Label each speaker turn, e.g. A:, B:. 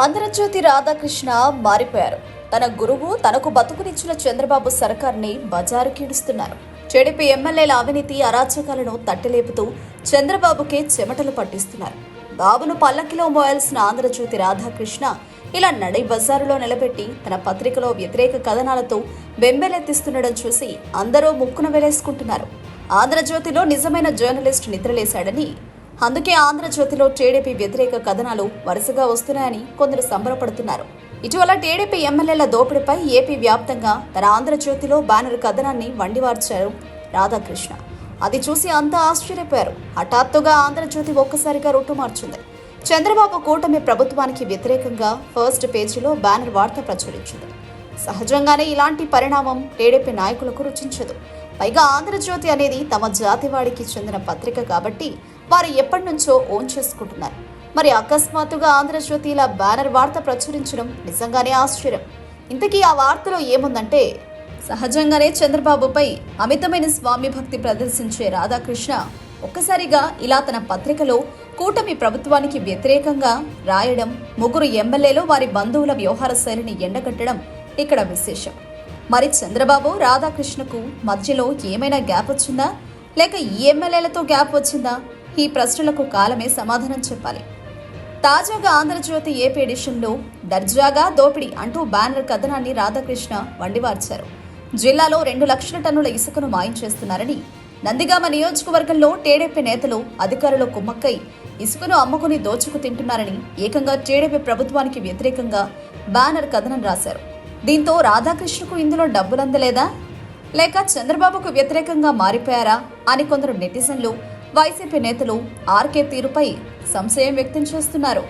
A: ఆంధ్రజ్యోతి రాధాకృష్ణ మారిపోయారు. తన గురువు తనకు బతుకునిచ్చిన చంద్రబాబు సర్కార్ని బజారు కీడుస్తున్నారు టీడీపీ ఎమ్మెల్యేల అవినీతి అరాచకాలను తట్టిలేపుతూ చంద్రబాబుకే చెమటలు పట్టిస్తున్నారు. బాబును పల్లకిలో మోయాల్సిన ఆంధ్రజ్యోతి రాధాకృష్ణ ఇలా నడి బజారులో నిలబెట్టి తన పత్రికలో వ్యతిరేక కథనాలతో బెంబెలెత్తిస్తుండడం చూసి అందరూ ముక్కున వేలేసుకుంటున్నారు. ఆంధ్రజ్యోతిలో నిజమైన జర్నలిస్ట్ నిద్రలేశాడని అందుకే ఆంధ్రజ్యోతిలో టీడీపీ వ్యతిరేక కథనాలు వరుసగా వస్తున్నాయని కొందరు సంబరపడుతున్నారు. ఇటీవల టీడీపీ ఎమ్మెల్యేల దోపిడీపై ఏపీ వ్యాప్తంగా తన ఆంధ్రజ్యోతిలో బ్యానర్ కథనాన్ని వండివార్చారు రాధాకృష్ణ. అది చూసి అంతా ఆశ్చర్యపోయారు. హఠాత్తుగా ఆంధ్రజ్యోతి ఒక్కసారిగా రూటు మార్చింది. చంద్రబాబు కూటమి ప్రభుత్వానికి వ్యతిరేకంగా ఫస్ట్ పేజీలో బ్యానర్ వార్త ప్రచురించింది. సహజంగానే ఇలాంటి పరిణామం టీడీపీ నాయకులకు రుచించదు. పైగా ఆంధ్రజ్యోతి అనేది తమ జాతివాడికి చెందిన పత్రిక కాబట్టి వారు ఎప్పటి నుంచో ఓన్ చేసుకుంటున్నారు. మరి అకస్మాత్తుగా ఆంధ్రజ్యోతి ఇలా బ్యానర్ వార్త ప్రచురించడం నిజంగానే ఆశ్చర్యం. ఇంతకీ ఆ వార్తలో ఏముందంటే సహజంగానే చంద్రబాబుపై అమితమైన స్వామి భక్తి ప్రదర్శించే రాధాకృష్ణ ఒక్కసారిగా ఇలా తన పత్రికలో కూటమి ప్రభుత్వానికి వ్యతిరేకంగా రాయడం ముగ్గురు ఎమ్మెల్యేలు వారి బంధువుల వ్యవహార శైలిని ఎండగట్టడం ఇక్కడ విశేషం. మరి చంద్రబాబు రాధాకృష్ణకు మధ్యలో ఏమైనా గ్యాప్ వచ్చిందా? లేక ఈ ఎమ్మెల్యేలతో గ్యాప్ వచ్చిందా? ఈ ప్రశ్నలకు కాలమే సమాధానం చెప్పాలి. తాజాగా ఆంధ్రజ్యోతి ఏపీ ఎడిషన్లో దర్జాగా దోపిడీ అంటూ బ్యానర్ కథనాన్ని రాధాకృష్ణ వండివార్చారు. జిల్లాలో రెండు లక్షల టన్నుల ఇసుకను మాయం చేస్తున్నారని నందిగామ నియోజకవర్గంలో టీడీపీ నేతలు అధికారులు కుమ్మక్కై ఇసుకను అమ్ముకుని దోచుకు తింటున్నారని ఏకంగా టీడీపీ ప్రభుత్వానికి వ్యతిరేకంగా బ్యానర్ కథనం రాశారు. దీంతో రాధాకృష్ణకు ఇందులో డబ్బులందలేదా? లేక చంద్రబాబుకు వ్యతిరేకంగా మారిపోయారా? అని కొందరు నెటిజన్లు వైసీపీ నేతలు ఆర్కే తీరుపై సంశయం వ్యక్తం చేస్తున్నారు.